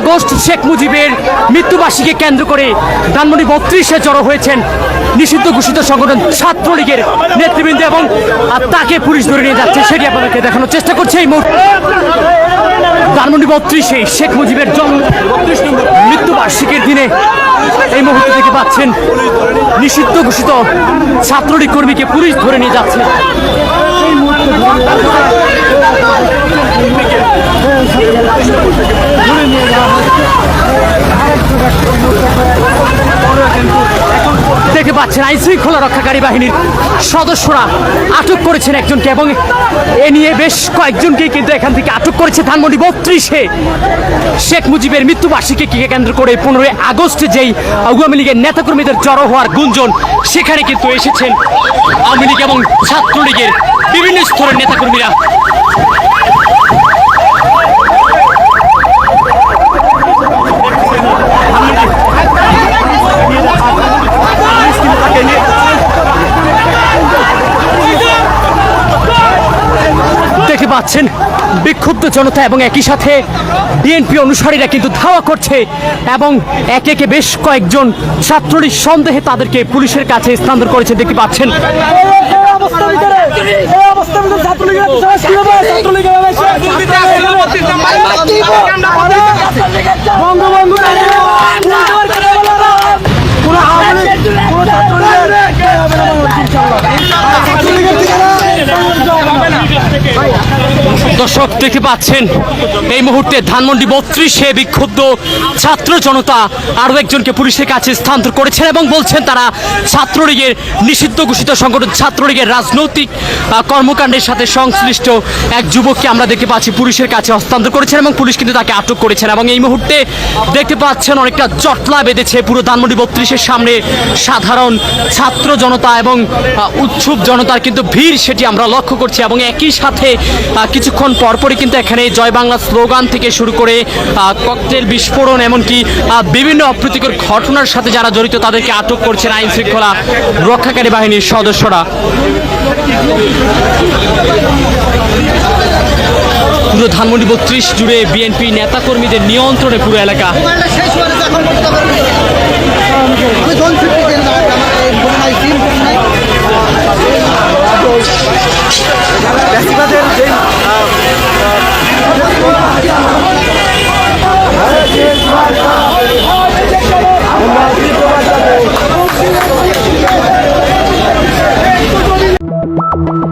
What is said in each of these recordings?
August Sheikh মুজিবের মৃত্যুবার্ষিকী কেন্দ্র করে ধানমন্ডি বত্রিশে জড়ো হয়েছেন নিষিদ্ধ ঘোষিত সংগঠন ছাত্রলীগের নেতৃবৃন্দ এবং তাকে পুলিশ ধরে নিয়ে যাচ্ছে সেটি আপনাদেরকে দেখানোর চেষ্টা করছে এই মুহূর্তে। ধানমন্ডি বত্রিশে শেখ মুজিবের জন্ম, মৃত্যুবার্ষিকীর দিনে এই মুহূর্তে দেখতে পাচ্ছেন নিষিদ্ধ ঘোষিত ছাত্রলীগ কর্মীকে পুলিশ ধরে নিয়ে যাচ্ছে। দেখতে পাচ্ছেন আইন শৃঙ্খলা রক্ষাকারী বাহিনীর সদস্যরা আটক করেছেন একজনকে এবং এ নিয়ে বেশ কয়েকজনকে কিন্তু এখান থেকে আটক করেছে ধানমন্ডি বত্রিশে। শেখ মুজিবের মৃত্যুবার্ষিকীকে কেন্দ্র করে পনেরোই আগস্টে যেই আওয়ামী লীগের নেতাকর্মীদের জড়ো হওয়ার গুঞ্জন, সেখানে কিন্তু এসেছেন আওয়ামী লীগ এবং ছাত্রলীগের বিভিন্ন স্তরের নেতাকর্মীরা দেখতে পাচ্ছেন বিক্ষুব্ধ জনতা এবং একই সাথে বিএনপি অনুসারীরা কিন্তু ধাওয়া করছে এবং একে একে বেশ কয়েকজন ছাত্রলীগ সন্দেহে তাদেরকে পুলিশের কাছে স্থানান্তর করেছে, দেখতে পাচ্ছেন। এই দর্শক দেখতে পাচ্ছেন এই মুহূর্তে ধানমন্ডি বত্রিশে বিক্ষুব্ধ ছাত্র জনতা আরও একজনকে পুলিশের কাছে স্থানান্তর করেছেন এবং বলছেন তারা ছাত্রলীগের নিষিদ্ধ ঘোষিত সংগঠন ছাত্রলীগের রাজনৈতিক কর্মকাণ্ডের সাথে সংশ্লিষ্ট এক যুবককে আমরা দেখতে পাচ্ছি পুলিশের কাছে হস্তান্তর করেছেন এবং পুলিশ কিন্তু তাকে আটক করেছেন এবং এই মুহূর্তে দেখতে পাচ্ছেন অনেকটা জটলা বেঁধেছে পুরো ধানমন্ডি বত্রিশের সামনে সাধারণ ছাত্র জনতা এবং উৎসুক জনতার কিন্তু ভিড় সেটি আমরা লক্ষ্য করছি এবং একই সাথে আহ, কিছুক্ষণ পরপরই কিন্তু এখানে জয় বাংলা স্লোগান থেকে শুরু করে ককটেল বিস্ফোরণ, এমনকি বিভিন্ন অপ্রীতিকর ঘটনার সাথে যারা জড়িত তাদেরকে আটক করছেন আইন শৃঙ্খলা রক্ষাকারী বাহিনীর সদস্যরা। পুরো ধানমন্ডি বত্রিশ জুড়ে বিএনপি নেতাকর্মীদের নিয়ন্ত্রণে পুরো এলাকা। বেশিরভাগের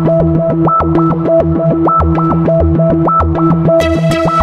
Thank you.